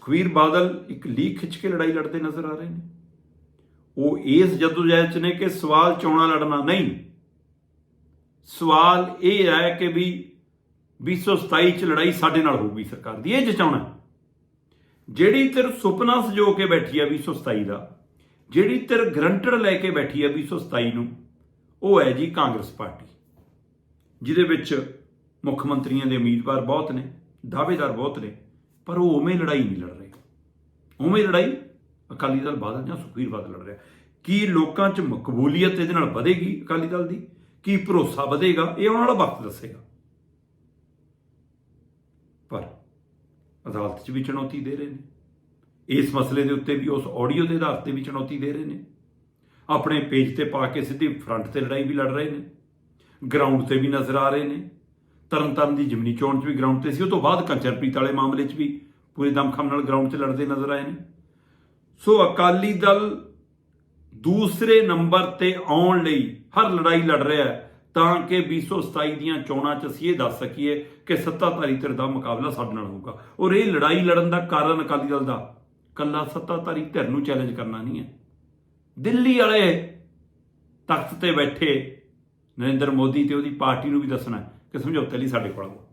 ਸੁਖਵੀਰ ਬਾਦਲ ਇੱਕ ਲੀਕ ਖਿੱਚ ਕੇ ਲੜਾਈ ਲੜਦੇ ਨਜ਼ਰ ਆ ਰਹੇ ਨੇ। ਉਹ ਇਸ ਜਦੋਜਹਿਦ ਚ ਨੇ ਕਿ ਸਵਾਲ ਚੋਣਾਂ ਲੜਨਾ ਨਹੀਂ। ਸਵਾਲ ਇਹ ਹੈ ਕਿ ਵੀ 227 ਚ ਲੜਾਈ ਸਾਡੇ ਨਾਲ ਹੋਊਗੀ ਸਰਕਾਰ ਦੀ, ਇਹ ਜਚਾਉਣਾ ਜਿਹੜੀ ਤੇਰ ਸੁਪਨਾ ਸਜੋ ਕੇ ਬੈਠੀ ਆ 227 ਦਾ, ਜਿਹੜੀ ਤੇਰ ਗਰੰਟਡ ਲੈ ਕੇ ਬੈਠੀ ਆ 227 ਨੂੰ, ਉਹ ਹੈ ਜੀ ਕਾਂਗਰਸ ਪਾਰਟੀ। ਜਿਹਦੇ ਵਿੱਚ ਮੁੱਖ ਮੰਤਰੀਆਂ ਦੇ ਉਮੀਦਵਾਰ ਬਹੁਤ ਨੇ, ਦਾਅਵੇਦਾਰ ਬਹੁਤ ਨੇ। ਪਰ ਉਹ ਉਵੇਂ ਲੜਾਈ ਨਹੀਂ ਲੜ ਰਹੇ। ਉਵੇਂ ਲੜਾਈ ਅਕਾਲੀ ਦਲ ਬਾਦਲ ਜਾਂ ਸੁਖਬੀਰ ਬਾਦਲ ਲੜ ਰਿਹਾ। ਕੀ ਲੋਕਾਂ 'ਚ ਮਕਬੂਲੀਅਤ ਇਹਦੇ ਨਾਲ ਵਧੇਗੀ ਅਕਾਲੀ ਦਲ ਦੀ? ਕੀ ਭਰੋਸਾ ਵਧੇਗਾ? ਇਹ ਉਹਨਾਂ ਵਾਲਾ ਵਕਤ ਦੱਸੇਗਾ। ਪਰ ਅਦਾਲਤ 'ਚ ਵੀ ਚੁਣੌਤੀ ਦੇ ਰਹੇ ਨੇ। ਇਸ ਮਸਲੇ ਦੇ ਉੱਤੇ ਵੀ ਉਸ ਆਡੀਓ ਦੇ ਆਧਾਰ ਤੇ ਵੀ ਚੁਣੌਤੀ ਦੇ ਰਹੇ ਨੇ। ਆਪਣੇ ਪੇਜ ਤੇ ਪਾ ਕੇ ਸਿੱਧੀ ਫਰੰਟ ਤੇ ਲੜਾਈ ਵੀ ਲੜ ਰਹੇ ਨੇ। ਗਰਾਊਂਡ ਤੇ ਵੀ ਨਜ਼ਰ ਆ ਰਹੇ ਨੇ। ਤਰਨਤਾਰਨ ਦੀ ਜਿਮਨੀ ਚੋਣ 'ਚ ਵੀ ਗਰਾਊਂਡ ਤੇ ਸੀ, ਉਹ ਤੋਂ ਬਾਅਦ ਕੰਚਰਪ੍ਰੀਤ ਵਾਲੇ ਮਾਮਲੇ 'ਚ ਵੀ ਪੂਰੇ ਦਮਖਮ ਨਾਲ ਗਰਾਊਂਡ 'ਚ ਲੜਦੇ ਨਜ਼ਰ ਆਏ ਨੇ। ਸੋ ਅਕਾਲੀ ਦਲ ਦੂਸਰੇ ਨੰਬਰ ਤੇ ਆਉਣ ਲਈ ਹਰ ਲੜਾਈ ਲੜ ਰਿਹਾ ਹੈ, ਤਾਂ ਕਿ 227 ਦੀਆਂ ਚੋਣਾਂ 'ਚ ਅਸੀਂ ਇਹ ਦੱਸ ਸਕੀਏ ਕਿ ਸੱਤਾਧਾਰੀ ਧਿਰ ਦਾ ਮੁਕਾਬਲਾ ਸਾਡੇ ਨਾਲ ਹੋਊਗਾ। ਔਰ ਇਹ ਲੜਾਈ ਲੜਨ ਦਾ ਕਾਰਨ ਅਕਾਲੀ ਦਲ ਦਾ, ਕੱਲਾ ਸੱਤਾਧਾਰੀ ਧਿਰ ਨੂੰ ਚੈਲੰਜ ਕਰਨਾ ਨਹੀਂ ਹੈ। ਦਿੱਲੀ ਵਾਲੇ ਤਖਤ ਤੇ ਬੈਠੇ ਨਰਿੰਦਰ ਮੋਦੀ ਤੇ ਉਹਦੀ ਪਾਰਟੀ ਨੂੰ ਵੀ ਦੱਸਣਾ ਕਿ ਸਮਝੌਤੇ ਲਈ ਸਾਡੇ ਕੋਲ ਆਓ।